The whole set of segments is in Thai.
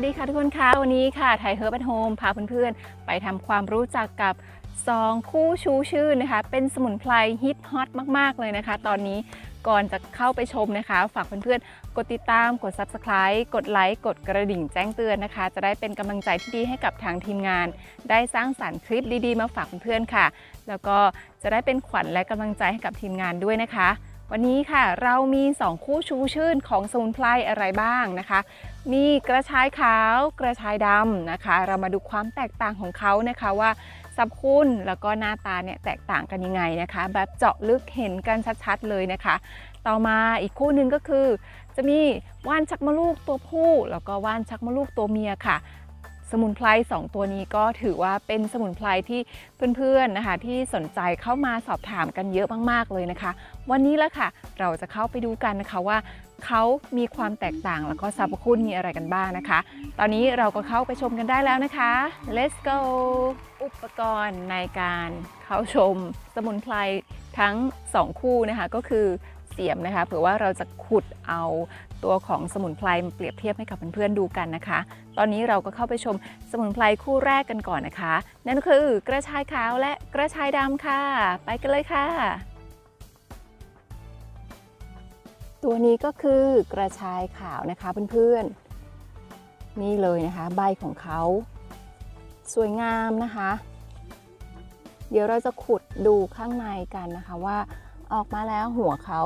วัสดีค่ะทุกคนคะวันนี้ค่ะไทยเฮิร์บแอนโฮมพาเพื่อนๆ ไปทำความรู้จักกับ 2 คู่ชูชื่นนะคะ เป็นสมุนไพรฮิตฮอตมากๆเลยนะคะ ตอนนี้ก่อนจะเข้าไปชมนะคะ ฝากเพื่อนๆ กดติดตามกด Subscribe กดไลค์กดกระดิ่งแจ้งเตือนนะคะ จะได้เป็นกำลังใจที่ดีให้กับทางทีมงาน ได้สร้างสรรค์คลิปดีๆ มาฝากเพื่อนๆค่ะ แล้วก็จะได้เป็นขวัญและกำลังใจให้กับทีมงานด้วยนะคะ วันนี้ค่ะเรามี 2 คู่ชูชื่นของสมุนไพรอะไรบ้างนะคะ มีกระชายขาวกระชายดำนะคะ เรามาดูความแตกต่างของเขานะคะว่าสรรพคุณแล้วก็หน้าตาเนี่ยแตกต่างกันยังไงนะคะ แบบเจาะลึกเห็นกันชัดๆเลยนะคะ ต่อมาอีกคู่หนึ่งก็คือ จะมีว่านชักมะลูกตัวผู้ แล้วก็ว่านชักมะลูกตัวเมียค่ะ สมุนไพร2ตัวนี้ก็ถือว่าเป็นสมุนไพรที่เพื่อนๆนะคะ ที่สนใจเข้ามาสอบถามกันเยอะมากๆเลยนะคะ วันนี้ละค่ะ เราจะเข้าไปดูกันนะคะว่าเขามีความแตกต่างแล้วก็สรรพคุณมีอะไรกันบ้างนะคะ ตอนนี้เราก็เข้าไปชมกันได้แล้วนะคะ let's go อุปกรณ์ในการเข้าชมสมุนไพรทั้ง 2 คู่นะคะก็คือ เสียมนะคะเผื่อว่าเราจะขุดเอาตัวของสมุนไพรมาเปรียบเทียบให้กับเพื่อนๆดูกันนะคะ ตอนนี้เราก็เข้าไปชมสมุนไพรคู่แรกกันก่อนนะคะ นั่นคือกระชายขาวและกระชายดำค่ะ ไปกันเลยค่ะ ตัวนี้ก็คือกระชายขาวนะคะเพื่อนๆ นี่เลยนะคะ ใบของเขาสวยงามนะคะ เดี๋ยวเราจะขุดดูข้างในกันนะคะว่า ออกมาแล้วหัวเขา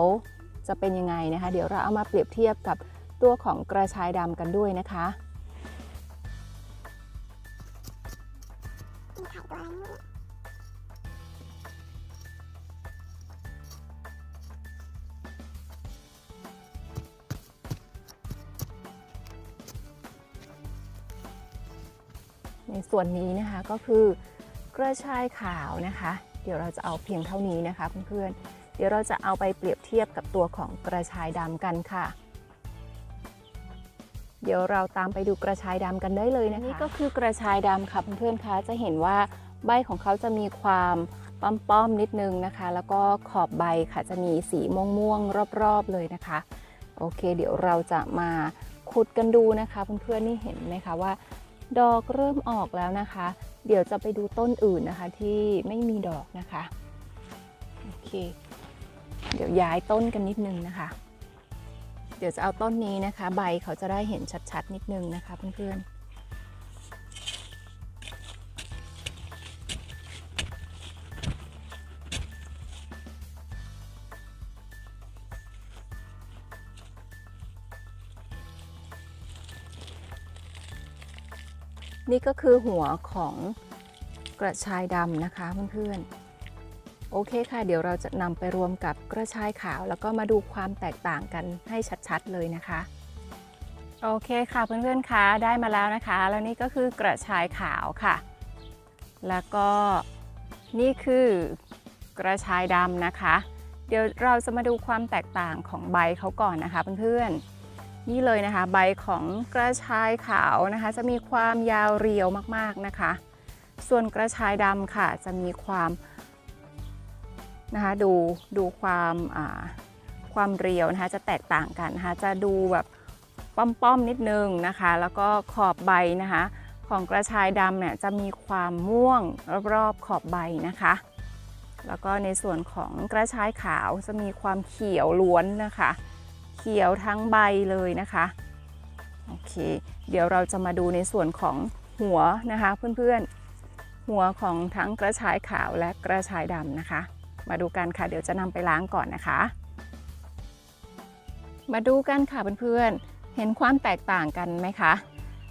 จะเป็นยังไงนะคะ เดี๋ยวเราเอามาเปรียบเทียบกับตัวของกระชายดำกันด้วยนะคะในส่วนนี้นะคะก็คือกระชายขาวนะคะ เดี๋ยวเราจะเอาเพียงเท่านี้นะคะเพื่อนๆ เดี๋ยวเราจะเอาไปเปรียบเทียบกับตัวของกระชายดำกันค่ะ เดี๋ยวเราตามไปดูกระชายดำกันได้เลยนะคะนี่ก็คือกระชายดำค่ะเพื่อนๆคะจะเห็นว่าใบของเขาจะมีความป้อมๆนิดนึงนะคะ แล้วก็ขอบใบค่ะจะมีสีม่วงๆรอบๆเลยนะคะ โอเค เดี๋ยวเราจะมาขุดกันดูนะคะเพื่อนๆนี่เห็นไหมคะว่า ดอกเริ่มออกแล้วนะคะ เดี๋ยวจะไปดูต้นอื่นนะคะที่ไม่มีดอกนะคะโอเค เดี๋ยวย้ายต้นกันนิดนึงนะคะ เดี๋ยวจะเอาต้นนี้นะคะ ใบเขาจะได้เห็นชัดๆนิดนึงนะคะเพื่อนๆนี่ก็คือหัวของกระชายดำนะคะเพื่อนๆ โอเคค่ะ เดี๋ยวเราจะนำไปรวมกับกระชายขาว แล้วก็มาดูความแตกต่างกันให้ชัดๆเลยนะคะ โอเคค่ะเพื่อนๆคะได้มาแล้วนะคะ แล้วนี่ก็คือกระชายขาวค่ะ แล้วก็นี่คือกระชายดำนะคะ เดี๋ยวเราจะมาดูความแตกต่างของใบเขาก่อนนะคะเพื่อนๆนี่เลยนะคะ ใบของกระชายขาวนะคะ จะมีความยาวเรียวมากๆนะคะ ส่วนกระชายดำค่ะ จะมีความ นะคะดูดูความความเรียวนะคะจะแตกต่างกันนะคะจะดูแบบป้อมๆนิดนึงนะคะ แล้วก็ขอบใบนะคะของกระชายดำเนี่ยจะมีความม่วงรอบๆขอบใบนะคะ แล้วก็ในส่วนของกระชายขาวจะมีความเขียวล้วนนะคะ เขียวทั้งใบเลยนะคะโอเค เดี๋ยวเราจะมาดูในส่วนของหัวนะคะเพื่อนๆหัวของทั้งกระชายขาวและกระชายดำนะคะ มาดูกันค่ะ เดี๋ยวจะนำไปล้างก่อนนะคะ มาดูกันค่ะเพื่อนๆ เห็นความแตกต่างกันไหมคะ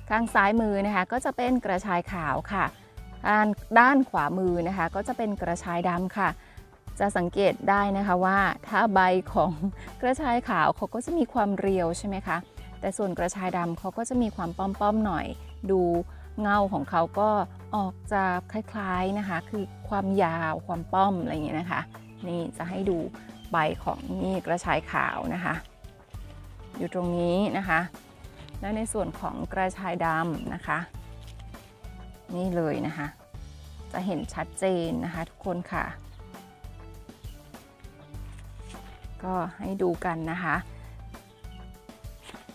ข้างซ้ายมือนะคะก็จะเป็นกระชายขาวค่ะด้านด้านขวามือนะคะ ก็จะเป็นกระชายดำค่ะ จะสังเกตได้นะคะว่าถ้าใบของกระชายขาวเขาก็จะมีความเรียวใช่ไหมคะ แต่ส่วนกระชายดำเขาก็จะมีความป้อมๆหน่อยดู เงาของเขาก็ออกจะคล้ายๆนะคะ คือความยาวความป้อมอะไรอย่างเงี้ยนะคะ นี่จะให้ดูใบของนี่กระชายขาวนะคะ อยู่ตรงนี้นะคะ และในส่วนของกระชายดำนะคะ นี่เลยนะคะ จะเห็นชัดเจนนะคะทุกคนค่ะ ก็ให้ดูกันนะคะ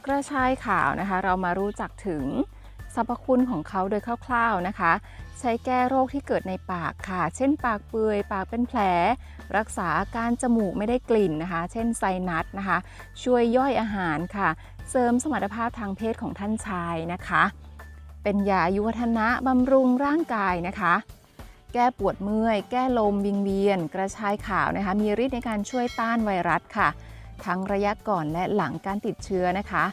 กระชายขาวนะคะ เรามารู้จักถึง สรรพคุณของเขาโดยคร่าวๆนะคะ ใช้แก้โรคที่เกิดในปากค่ะ เช่น ปากเปื่อย ปากเป็นแผล รักษาอาการจมูกไม่ได้กลิ่นนะคะ เช่นไซนัสนะคะ ช่วยย่อยอาหารค่ะ เสริมสมรรถภาพทางเพศของท่านชายนะคะ เป็นยาอายุวัฒนะบำรุงร่างกายนะคะ แก้ปวดเมื่อย แก้ลมวิงเวียน กระชายขาวนะคะ มีฤทธิ์ในการช่วยต้านไวรัสค่ะ ทั้งระยะก่อนและหลังการติดเชื้อนะคะ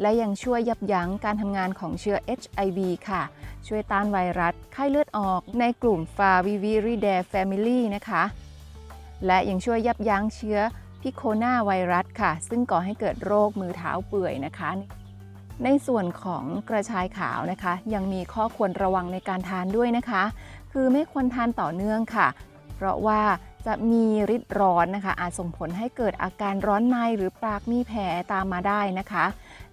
และยังช่วยยับยั้งการทำงานของเชื้อ HIV ค่ะ ช่วยต้านไวรัส ไข้เลือดออกในกลุ่ม f a v i v i r i d a e Family นะคะ และยังช่วยยับยั้งเชื้อพิโคนาไวรัสค่ะ ซึ่งก่อให้เกิดโรคมือเท้าเปื่อยนะคะ ในส่วนของกระชายขาวนะคะ ยังมีข้อควรระวังในการทานด้วยนะคะ คือไม่ควรทานต่อเนื่องค่ะ เพราะว่า จะมีฤทธิ์ร้อนนะคะ อาจส่งผลให้เกิดอาการร้อนในหรือปากมีแผลตามมาได้นะคะ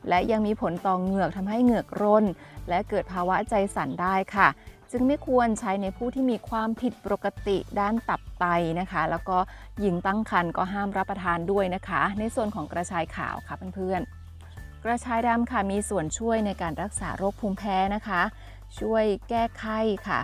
และยังมีผลต่อเหงือกทำให้เหงือกร่น และเกิดภาวะใจสั่นได้ค่ะ จึงไม่ควรใช้ในผู้ที่มีความผิดปกติด้านตับไตนะคะ แล้วก็หญิงตั้งครรภ์ก็ห้ามรับประทานด้วยนะคะ ในส่วนของกระชายขาวค่ะเพื่อนๆ กระชายดำค่ะมีส่วนช่วยในการรักษาโรคภูมิแพ้นะคะ ช่วยแก้ไข้ค่ะ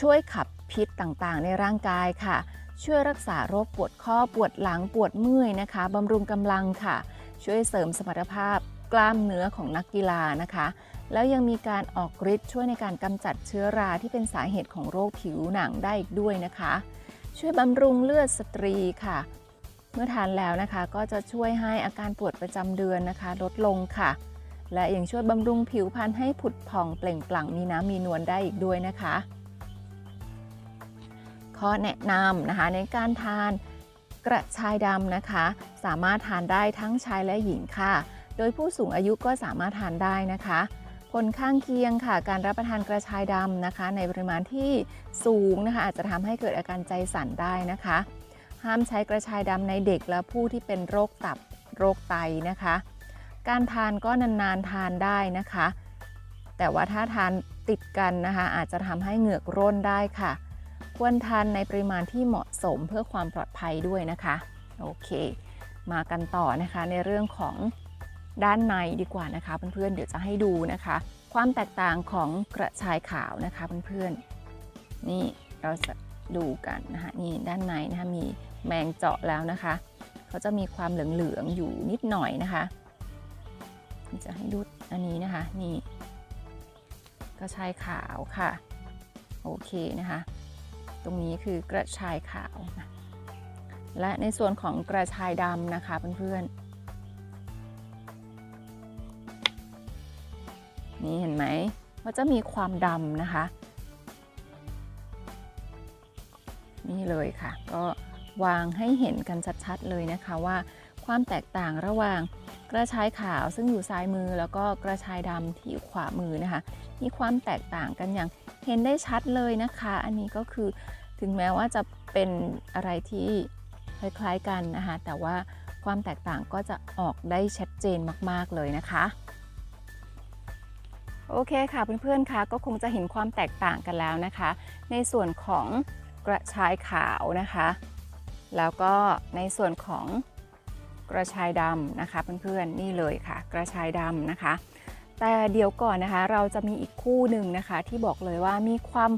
ช่วยขับ พิษต่างๆ ในร่างกายค่ะ ช่วยรักษาโรคปวดข้อปวดหลังปวดเมื่อยนะคะบำรุงกำลังค่ะ ช่วยเสริมสมรรถภาพกล้ามเนื้อของนักกีฬานะคะ แล้วยังมีการออกฤทธิ์ช่วยในการกำจัดเชื้อราที่เป็นสาเหตุของโรคผิวหนังได้อีกด้วยนะคะ ช่วยบำรุงเลือดสตรีค่ะ เมื่อทานแล้วนะคะก็จะช่วยให้อาการปวดประจำเดือนนะคะ ลดลงค่ะ และยังช่วยบำรุงผิวพรรณให้ผุดผ่องเปล่งปลั่งมีน้ำมีนวลได้อีกด้วยนะคะ ข้อแนะนำนะคะในการทานกระชายดำนะคะ สามารถทานได้ทั้งชายและหญิงค่ะ โดยผู้สูงอายุก็สามารถทานได้นะคะ ผลข้างเคียงค่ะ การรับประทานกระชายดำนะคะ ในปริมาณที่สูงนะคะ อาจจะทำให้เกิดอาการใจสั่นได้นะคะ ห้ามใช้กระชายดำในเด็กและผู้ที่เป็นโรคตับโรคไตนะคะ การทานก็นานๆทานได้นะคะ แต่ว่าถ้าทานติดกันนะคะ อาจจะทำให้เหงือกร่นได้ค่ะ ควรทานในปริมาณที่เหมาะสมเพื่อความปลอดภัยด้วยนะคะ โอเค มากันต่อนะคะในเรื่องของด้านในดีกว่านะคะเพื่อนๆเดี๋ยวจะให้ดูนะคะ ความแตกต่างของกระชายขาวนะคะเพื่อนๆนี่เราจะดูกันนะคะนี่ด้านในนะคะมีแมงเจาะแล้วนะคะเขาจะมีความเหลืองๆอยู่นิดหน่อยนะคะ จะให้ดูอันนี้นะคะนี่กระชายขาวค่ะ โอเคนะคะ ตรงนี้คือกระชายขาวนะและในส่วนของกระชายดำนะคะเพื่อนๆ นี่เห็นไหมว่าจะมีความดำนะคะ นี่เลยค่ะ ก็วางให้เห็นกันชัดๆเลยนะคะว่าความแตกต่างระหว่างกระชายขาวซึ่งอยู่ซ้ายมือแล้วก็กระชายดำที่อยู่ขวามือนะคะ มีความแตกต่างกันอย่าง เห็นได้ชัดเลยนะคะ อันนี้ก็คือถึงแม้ว่าจะเป็นอะไรที่คล้ายๆกันนะคะแต่ว่าความแตกต่างก็จะออกได้ชัดเจนมากๆเลยนะคะโอเคค่ะเพื่อนๆคะก็คงจะเห็นความแตกต่างกันแล้วนะคะ ในส่วนของกระชายขาวนะคะ แล้วก็ในส่วนของกระชายดำนะคะเพื่อนๆนี่เลยค่ะ กระชายดำนะคะ แต่เดี๋ยวก่อนนะคะ เราจะมีอีกคู่หนึ่งนะคะ ที่บอกเลยว่ามีความ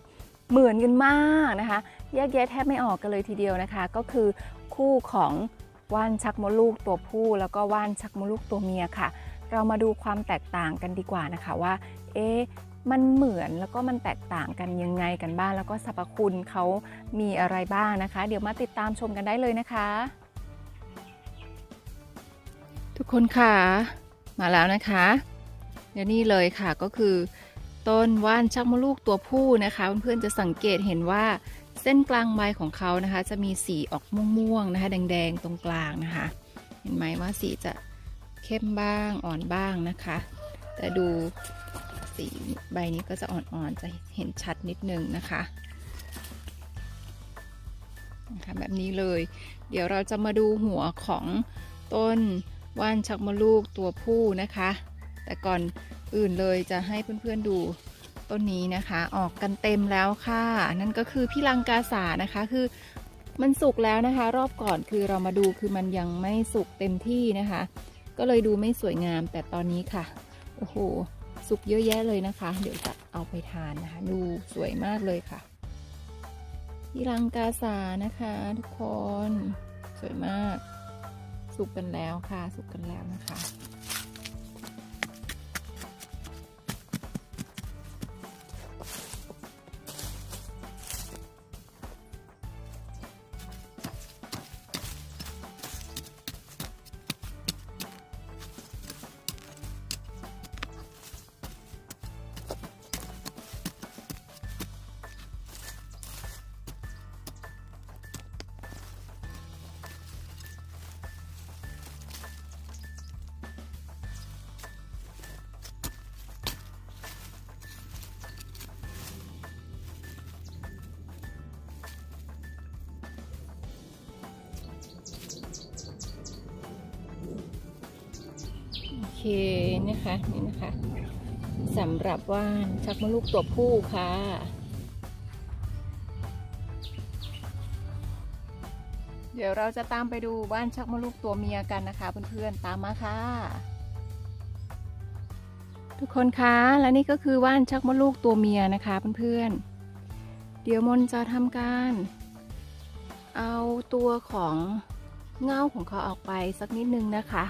เหมือนกันมากนะคะ แยกแยะแทบไม่ออกกันเลยทีเดียวนะคะ ก็คือคู่ของว่านชักมดลูกตัวผู้ แล้วก็ว่านชักมดลูกตัวเมียค่ะ เรามาดูความแตกต่างกันดีกว่านะคะว่า เอ๊ะมันเหมือนแล้วก็มันแตกต่างกันยังไงกันบ้างแล้วก็สรรพคุณเขามีอะไรบ้างนะคะ เดี๋ยวมาติดตามชมกันได้เลยนะคะ ทุกคนค่ะ มาแล้วนะคะ เดี๋ยวนี่เลยค่ะก็คือ ต้นว่านชักมดลูกตัวผู้นะคะ เพื่อนๆจะสังเกตเห็นว่าเส้นกลางใบของเขานะคะ จะมีสีออกม่วงๆนะคะ แดงๆตรงกลางนะคะ เห็นไหมว่าสีจะเข้มบ้างอ่อนบ้างนะคะ แต่ดูสีใบนี้ก็จะอ่อนๆจะเห็นชัดนิดนึงนะคะนะคะแบบนี้เลย เดี๋ยวเราจะมาดูหัวของต้นว่านชักมดลูกตัวผู้นะคะ แต่ก่อนอื่นเลยจะให้เพื่อนๆดูต้นนี้นะคะ ออกกันเต็มแล้วค่ะ นั่นก็คือพี่ลังกาสานะคะคือมันสุกแล้วนะคะ รอบก่อนคือเรามาดูคือมันยังไม่สุกเต็มที่นะคะ ก็เลยดูไม่สวยงามแต่ตอนนี้ค่ะโอ้โหสุกเยอะแยะเลยนะคะ เดี๋ยวจะเอาไปทานนะคะ ดูสวยมากเลยค่ะที่รังกาสานะคะ ทุกคนสวยมาก สุกกันแล้วค่ะ สุกกันแล้วนะคะ นะคะนี่นะคะสำหรับว่านชักมะลูกตัวผู้ค่ะเดี๋ยวเราจะตามไปดูว่านชักมะลูกตัวเมียกันนะคะเพื่อนๆตามมาค่ะ ทุกคนคะและนี่ก็คือว่านชักมดลูกตัวเมียนะคะเพื่อนๆเดี๋ยวมนจะทำการ เอาตัวของเง่าของเขาออกไปสักนิดนึงนะคะ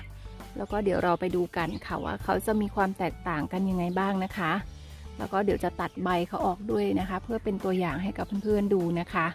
แล้วก็เดี๋ยวเราไปดูกันค่ะว่าเขาจะมีความแตกต่างกันยังไงบ้างนะคะ แล้วก็เดี๋ยวจะตัดใบเขาออกด้วยนะคะ เพื่อเป็นตัวอย่างให้กับเพื่อนๆดูนะคะ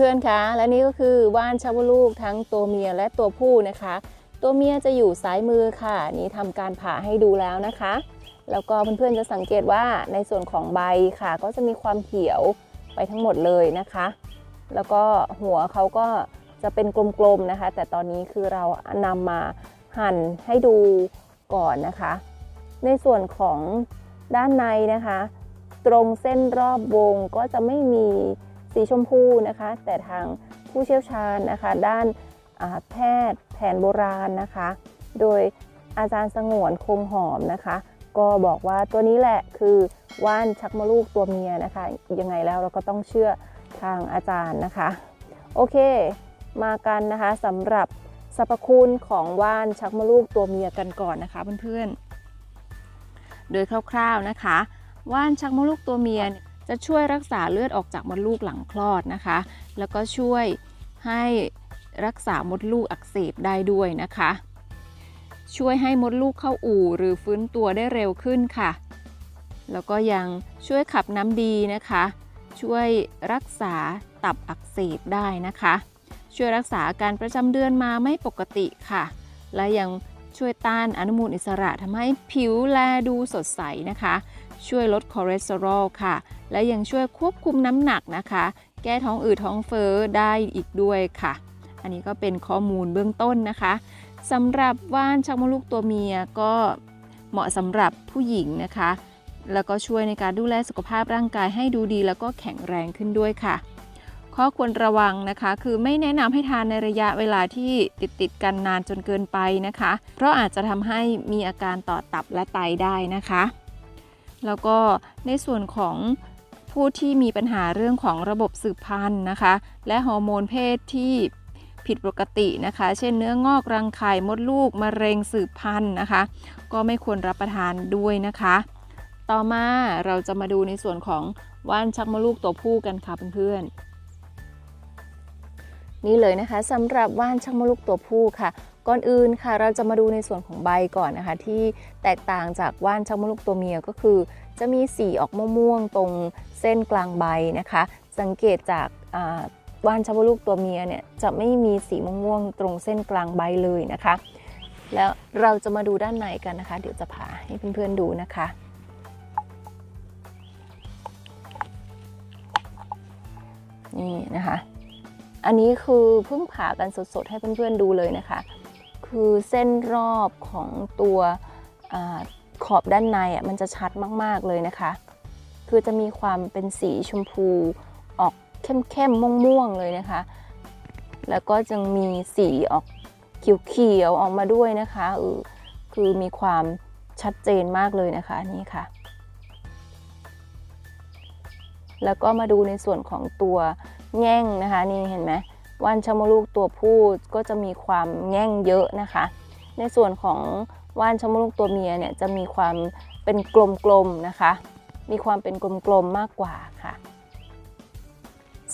พื่อนๆคะและนี่ก็คือว่านชาวลูกทั้งตัวเมียและตัวผู้นะคะ ตัวเมียจะอยู่ซ้ายมือค่ะ นี่ทำการผ่าให้ดูแล้วนะคะ แล้วก็เพื่อนๆจะสังเกตว่าในส่วนของใบค่ะ ก็จะมีความเขียวไปทั้งหมดเลยนะคะ แล้วก็หัวเขาก็จะเป็นกลมๆนะคะ แต่ตอนนี้คือเรานำมาหั่นให้ดูก่อนนะคะ ในส่วนของด้านในนะคะ ตรงเส้นรอบวงก็จะไม่มี สีชมพูนะคะ แต่ทางผู้เชี่ยวชาญนะคะ ด้านาแพทย์แผนโบราณนะคะ โดยอาจารย์สงวนคงหอมนะคะ ก็บอกว่าตัวนี้แหละคือว่านชักมะลูกตัวเมียนะคะ ยังไงแล้วเราก็ต้องเชื่อทางอาจารย์นะคะ โอเค มากันนะคะสำหรับสรรพคุณของว่านชักมะลูกตัวเมียกันก่อนนะคะเพื่อนๆ โดยคร่าวๆนะคะ ว่านชักมดลูกตัวเมียเนี่ย จะช่วยรักษาเลือดออกจากมดลูกหลังคลอดนะคะ แล้วก็ช่วยให้รักษามดลูกอักเสบได้ด้วยนะคะ ช่วยให้มดลูกเข้าอู่หรือฟื้นตัวได้เร็วขึ้นค่ะ แล้วก็ยังช่วยขับน้ำดีนะคะ ช่วยรักษาตับอักเสบได้นะคะ ช่วยรักษาการประจำเดือนมาไม่ปกติค่ะ และยังช่วยต้านอนุมูลอิสระทำให้ผิวแลดูสดใสนะคะ ช่วยลดคอเลสเตอรอลค่ะ และยังช่วยควบคุมน้ำหนักนะคะ แก้ท้องอืดท้องเฟ้อได้อีกด้วยค่ะ อันนี้ก็เป็นข้อมูลเบื้องต้นนะคะสำหรับว่านชักมดลูกตัวเมียก็เหมาะสำหรับผู้หญิงนะคะ แล้วก็ช่วยในการดูแลสุขภาพร่างกายให้ดูดี แล้วก็แข็งแรงขึ้นด้วยค่ะ ข้อควรระวังนะคะ คือไม่แนะนำให้ทานในระยะเวลาที่ติดติดกันนานจนเกินไปนะคะ เพราะอาจจะทำให้มีอาการต่อตับและไตได้นะคะ แล้วก็ในส่วนของผู้ที่มีปัญหาเรื่องของระบบสืบพันธุ์นะคะ และฮอร์โมนเพศที่ผิดปกตินะคะ เช่นเนื้องอกรังไข่มดลูกมะเร็งสืบพันธุ์นะคะ ก็ไม่ควรรับประทานด้วยนะคะ ต่อมาเราจะมาดูในส่วนของว่านชักมดลูกตัวผู้กันค่ะเพื่อนๆนี่เลยนะคะสำหรับว่านชักมดลูกตัวผู้ค่ะ ก่อนอื่นค่ะเราจะมาดูในส่วนของใบก่อนนะคะ ที่แตกต่างจากว่านชักมดลูกตัวเมียก็คือ จะมีสีออกม่วงๆตรงเส้นกลางใบนะคะ สังเกตจากว่านชักมดลูกตัวเมียเนี่ยจะไม่มีสีม่วงๆตรงเส้นกลางใบเลยนะคะ แล้วเราจะมาดูด้านในกันนะคะ เดี๋ยวจะผ่าให้เพื่อนๆดูนะคะนี่นะคะ อันนี้คือเพิ่งผ่ากันสดๆ ให้เพื่อนๆดูเลยนะคะ คือเส้นรอบของตัวอขอบด้านในอะมันจะชัดมาก ๆ เลยนะคะ คือจะมีความเป็นสีชมพูออกเข้มๆม่วงๆเลยนะคะ แล้วก็จึงมีสีออกเขียวๆออกมาด้วยนะคะเออคือมีความชัดเจนมากเลยนะคะนี่ค่ะ แล้วก็มาดูในส่วนของตัวแง่งนะคะนี่เห็นไหม ว่านชักมลูกตัวผู้ก็จะมีความแง่งเยอะนะคะ ในส่วนของว่านชักมลูกตัวเมียเนี่ยจะมีความเป็นกลมๆนะคะ มีความเป็นกลมๆมากกว่าค่ะ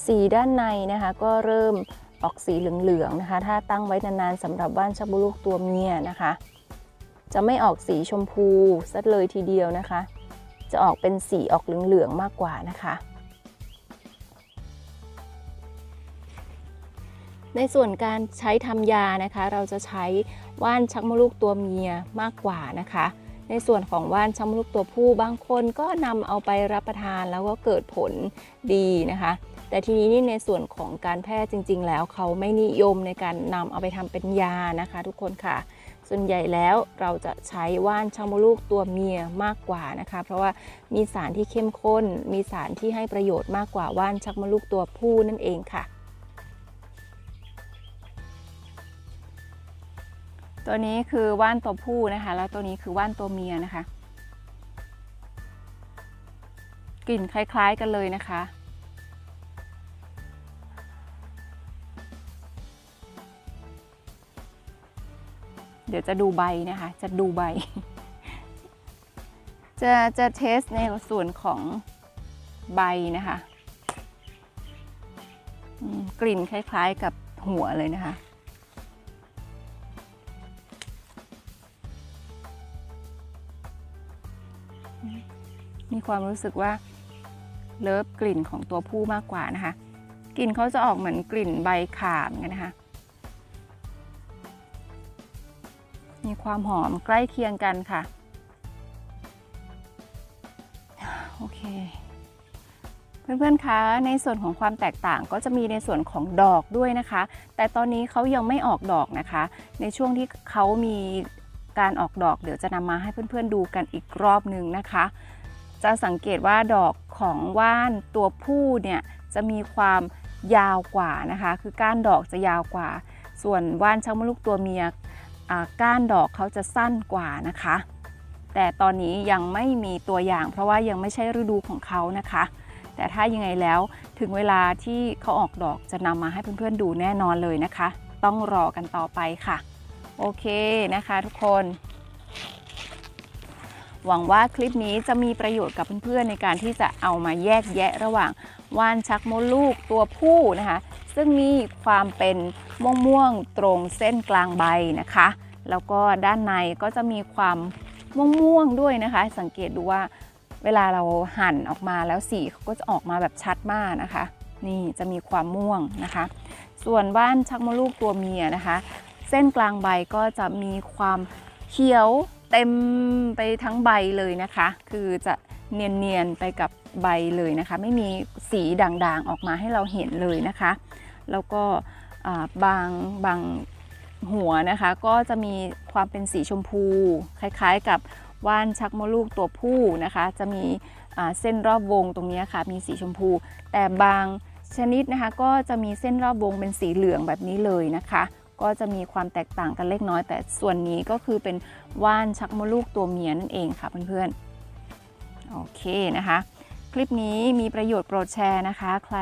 สีด้านในนะคะก็เริ่มออกสีเหลืองๆนะคะ ถ้าตั้งไว้นานๆสำหรับว่านชักมลูกตัวเมียนะคะ จะไม่ออกสีชมพูซะเลยทีเดียวนะคะ จะออกเป็นสีออกเหลืองๆมากกว่านะคะ ในส่วนการใช้ทำยานะคะ เราจะใช้ว่านชักมดลูกตัวเมียมากกว่านะคะ ในส่วนของว่านชักมดลูกตัวผู้บางคนก็นำเอาไปรับประทานแล้วก็เกิดผลดีนะคะ แต่ทีนี้นี่ในส่วนของการแพทย์จริง ๆ แล้วเขาไม่นิยมในการนำเอาไปทำเป็นยานะคะ ทุกคนค่ะส่วนใหญ่แล้วเราจะใช้ว่านชักมดลูกตัวเมียมากกว่านะคะ เพราะว่ามีสารที่เข้มข้น มีสารที่ให้ประโยชน์มากกว่าว่านชักมดลูกตัวผู้นั่นเองค่ะ ตัวนี้คือว่านตัวผู้นะคะ แล้วตัวนี้คือว่านตัวเมียนะคะ กลิ่นคล้าย ๆกันเลยนะคะ เดี๋ยวจะดูใบนะคะ จะดูใบ จะจะเทสในส่วนของใบนะคะ กลิ่นคล้าย ๆกับหัวเลยนะคะ มีความรู้สึกว่าเลิฟกลิ่นของตัวผู้มากกว่านะคะ กลิ่นเขาจะออกเหมือนกลิ่นใบข่าเหมือนกันนะคะ มีความหอมใกล้เคียงกันค่ะ โอเค เพื่อนๆ คะ ในส่วนของความแตกต่างก็จะมีในส่วนของดอกด้วยนะคะ แต่ตอนนี้เขายังไม่ออกดอกนะคะ ในช่วงที่เขามีการออกดอกเดี๋ยวจะนำมาให้เพื่อนๆดูกันอีกรอบหนึ่งนะคะ จะสังเกตว่าดอกของว่านตัวผู้เนี่ยจะมีความยาวกว่านะคะ คือก้านดอกจะยาวกว่า ส่วนว่านชักมลูกตัวเมียก้านดอกเขาจะสั้นกว่านะคะ แต่ตอนนี้ยังไม่มีตัวอย่าง เพราะว่ายังไม่ใช่ฤดูของเขานะคะ แต่ถ้ายังไงแล้วถึงเวลาที่เขาออกดอกจะนำมาให้เพื่อนๆดูแน่นอนเลยนะคะ ต้องรอกันต่อไปค่ะ โอเคนะคะทุกคน หวังว่าคลิปนี้จะมีประโยชน์กับเพื่อนๆในการที่จะเอามาแยกแยะระหว่างว่านชักมดลูกตัวผู้นะคะ ซึ่งมีความเป็นม่วงม่วงๆตรงเส้นกลางใบนะคะ แล้วก็ด้านในก็จะมีความม่วงม่วงๆด้วยนะคะ สังเกตดูว่าเวลาเราหั่นออกมาแล้วสีเขาก็จะออกมาแบบชัดมากนะคะ นี่จะมีความม่วงนะคะ ส่วนว่านชักมดลูกตัวเมียนะคะ เส้นกลางใบก็จะมีความเขียว เต็มไปทั้งใบเลยนะคะ คือจะเนียนๆไปกับใบเลยนะคะ ไม่มีสีด่างๆออกมาให้เราเห็นเลยนะคะ แล้วก็บางบางหัวนะคะก็จะมีความเป็นสีชมพู คล้ายๆกับว่านชักมดลูกตัวผู้นะคะ จะมีเส้นรอบวงตรงนี้ค่ะ มีสีชมพู แต่บางชนิดนะคะก็จะมีเส้นรอบวงเป็นสีเหลืองแบบนี้เลยนะคะ ก็จะมีความแตกต่างกันเล็กน้อย แต่ส่วนนี้ก็คือเป็นว่านชักมดลูกตัวเมียนั่นเองค่ะเพื่อนๆ โอเคนะคะ คลิปนี้มีประโยชน์โปรดแชร์นะคะ ใคร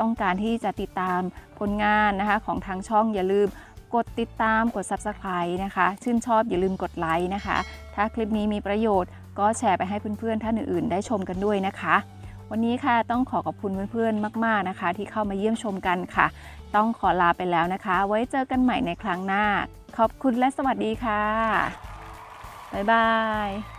ต้องการที่จะติดตามผลงานนะคะของทางช่องอย่าลืมกดติดตามกด Subscribe นะคะ ชื่นชอบอย่าลืมกดไลค์นะคะ ถ้าคลิปนี้มีประโยชน์ก็แชร์ไปให้เพื่อนๆท่านอื่นๆ ได้ชมกันด้วยนะคะ วันนี้ค่ะต้องขอขอบคุณเพื่อนๆมาก ๆนะคะ ที่เข้ามาเยี่ยมชมกันค่ะ ต้องขอลาไปแล้วนะคะ ไว้เจอกันใหม่ในครั้งหน้า ขอบคุณและสวัสดีค่ะ บ๊ายบาย